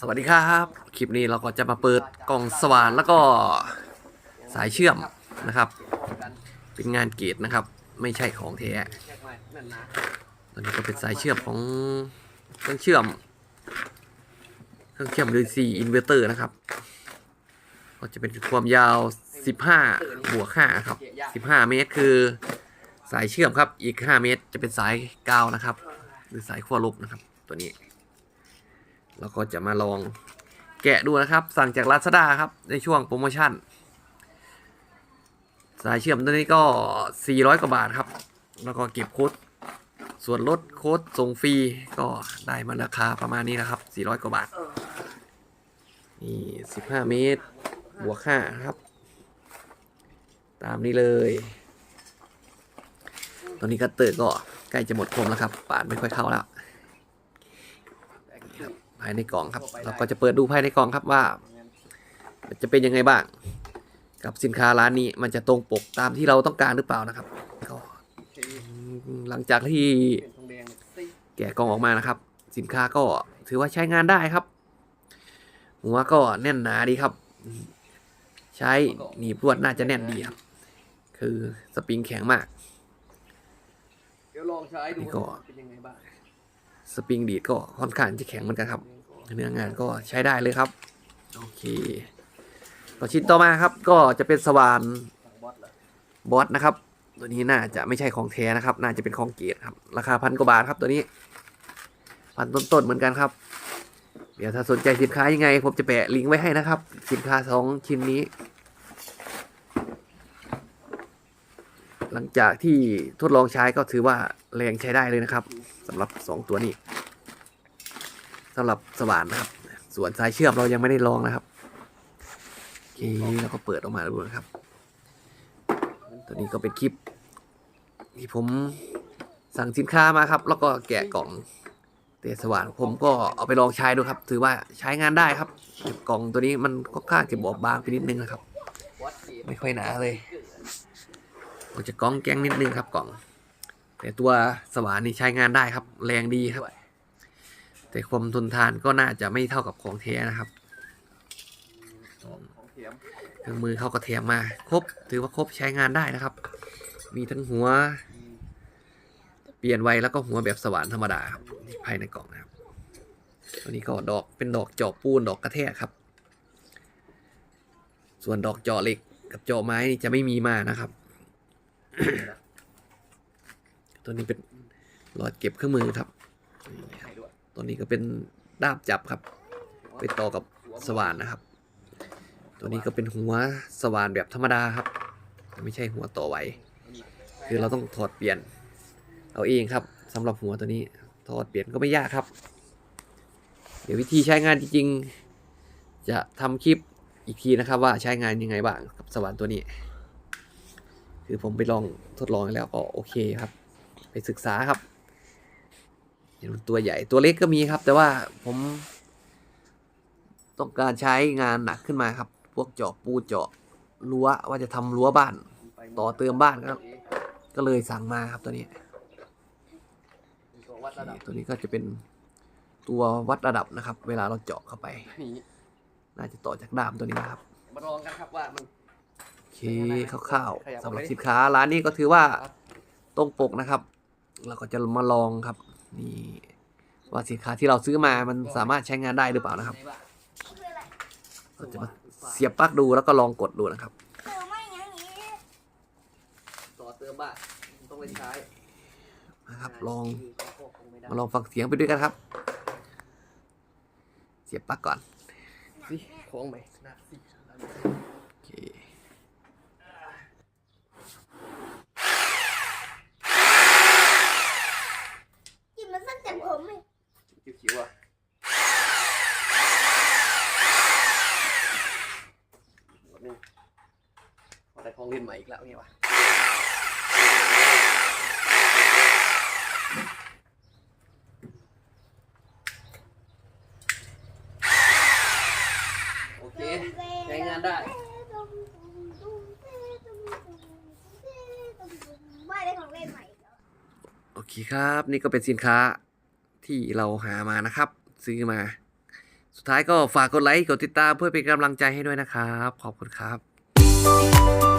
สวัสดีครับ คลิปนี้เราก็จะมาเปิดกล่องสว่านแล้วก็สายเชื่อมนะครับ เป็นงานเกตนะครับ ไม่ใช่ของแท้ตอนนี้ก็เป็นสายเชื่อมของเครื่องเชื่อม เครื่องเชื่อม DC inverter นะครับ ก็จะเป็นความยาว 15 บวก5ครับ 15 เมตรคือสายเชื่อมครับ อีก 5 เมตรจะเป็นสายกาวนะครับ หรือสายขั้วลบนะครับ ตัวนี้ เราก็จะมาลองแกะดูนะครับ สั่งจาก Lazada ครับ ในช่วงโปรโมชั่น สายเชื่อมตัวนี้ก็ 400 กว่าบาทครับ แล้วก็เก็บโค้ดส่วนลดโค้ดส่งฟรีก็ได้มาราคาประมาณนี้นะครับ 400 กว่าบาท นี่ 15 เมตร บวก5ครับ ตามนี้เลยตอนนี้ก็เตอร์ก็ใกล้จะหมดคมแล้วครับ ปาดไม่ค่อยเข้าแล้ว ภายในกล่องครับ เราก็จะเปิดดูภายในกล่องครับว่า จะเป็นยังไงบ้าง กับสินค้าร้านนี้มันจะตรงปกตามที่เราต้องการหรือเปล่านะครับก็หลังจากที่แกะกล่องออกมานะครับ สินค้าก็ถือว่าใช้งานได้ครับหัวก็แน่นหนาดีครับ ใช้หนีบลวดน่าจะแน่นดีครับ คือสปริงแข็งมาก เดี๋ยวลองใช้ดูนี่ก็เป็นยังไงบ้าง ปริงดีดก็ค่อนข้างจะแข็งเหมือนกันครับ เนื้องานก็ใช้ได้เลยครับ โอเคต่อชิ้นต่อมาครับ ก็จะเป็นสว่านบอสนะครับ ตัวนี้น่าจะไม่ใช่ของแท้นะครับ น่าจะเป็นของเกรดครับ ราคาพันกว่าบาทครับตัวนี้พันต้นๆเหมือนกันครับ เดี๋ยวถ้าสนใจสินค้ายังไง ผมจะแปะลิงก์ไว้ให้นะครับ สินค้าสองชิ้นนี้ หลังจากที่ทดลองใช้ก็ถือว่า แรงใช้ได้เลยนะครับสำหรับสองตัวนี้สำหรับสว่านนะครับ ส่วนสายเชื่อมเรายังไม่ได้ลองนะครับโอเคเราก็เปิดออกมาดูนะครับ ตัวนี้ก็เป็นคลิป ที่ผมสั่งสินค้ามาครับ แล้วก็แกะกล่องเตสว่านผมก็เอาไปลองใช้ดูครับ ถือว่าใช้งานได้ครับ กล่องตัวนี้มันค่อนข้างจะบอบบางไปนิดนึงนะครับ ไม่ค่อยหนาเลยมันจะก้องแกงนิดนึงครับกล่อง แต่ตัวสว่านนี่ใช้งานได้ครับ แรงดีครับ แต่ความทนทานก็น่าจะไม่เท่ากับของแท้นะครับขอเครื่องมือเขาก็แถมมา ครบ ถือว่าครบใช้งานได้นะครับ มีทั้งหัว เปลี่ยนไวแล้วก็หัวแบบสว่านธรรมดาครับที่ภายในกล่องนะครับตัวนี้ก็ดอกเป็นดอกเจาะปูนดอกกระแทกครับ ส่วนดอกเจาะเหล็กกับเจาะไม้นี่จะไม่มีมานะครับ ตัวนี้เป็นหลอดเก็บเครื่องมือครับตัวนี้ก็เป็นด้ามจับครับ ไปต่อกับสว่านนะครับ ตัวนี้ก็เป็นหัวสว่านแบบธรรมดาครับ ไม่ใช่หัวต่อไว้คือเราต้องถอดเปลี่ยน เอาเองครับสำหรับหัวตัวนี้ถอดเปลี่ยนก็ไม่ยากครับ เดี๋ยววิธีใช้งานจริงๆ จะทำคลิปอีกทีนะครับว่าใช้งานยังไงบ้างกับสว่านตัวนี้ คือผมไปลองทดลองแล้วก็โอเคครับ ไปศึกษาครับตัวใหญ่ตัวเล็กก็มีครับ แต่ว่าผมต้องการใช้งานหนักขึ้นมาครับ พวกเจาะปูเจาะรั้วว่าจะทำรั้วบ้าน ต่อเติมบ้านครับก็เลยสั่งมาครับตัวนี้ ตัวนี้ก็จะเป็นตัววัดระดับนะครับ เวลาเราเจาะเข้าไป น่าจะต่อจากด้ามตัวนี้นะครับมาลองกันครับว่ามันโอเคคร่าวๆสำหรับสินค้าร้านนี้ก็ถือว่าตรงปกนะครับ เราก็จะมาลองครับนี่ว่าสินค้าที่เราซื้อมามันสามารถใช้งานได้หรือเปล่านะครับเราจะมาเสียบปลั๊กดูแล้วก็ลองกดดูนะครับต่อเติมบ้านต้องไปใช้นะครับลองคงไม่ได้มาลองฟังเสียงไปด้วยกันครับ เสียบปลั๊กก่อนสิโค้งไหมนะสิ โอเค กินมันสั้นแต่ผมเลย คิ้วๆอะ แบบนี้เอาแต่ของเล่นใหม่อีกแล้วเนี่ยวะโอเคใช้งานได้ไม่ได้ของเล่นใหม่อีกแล้วโอเคครับ นี่ก็เป็นสินค้าที่เราหามานะครับ ซื้อมา สุดท้ายก็ฝากกดไลค์ กดติดตามเพื่อเป็นกำลังใจให้ด้วยนะครับ ขอบคุณครับ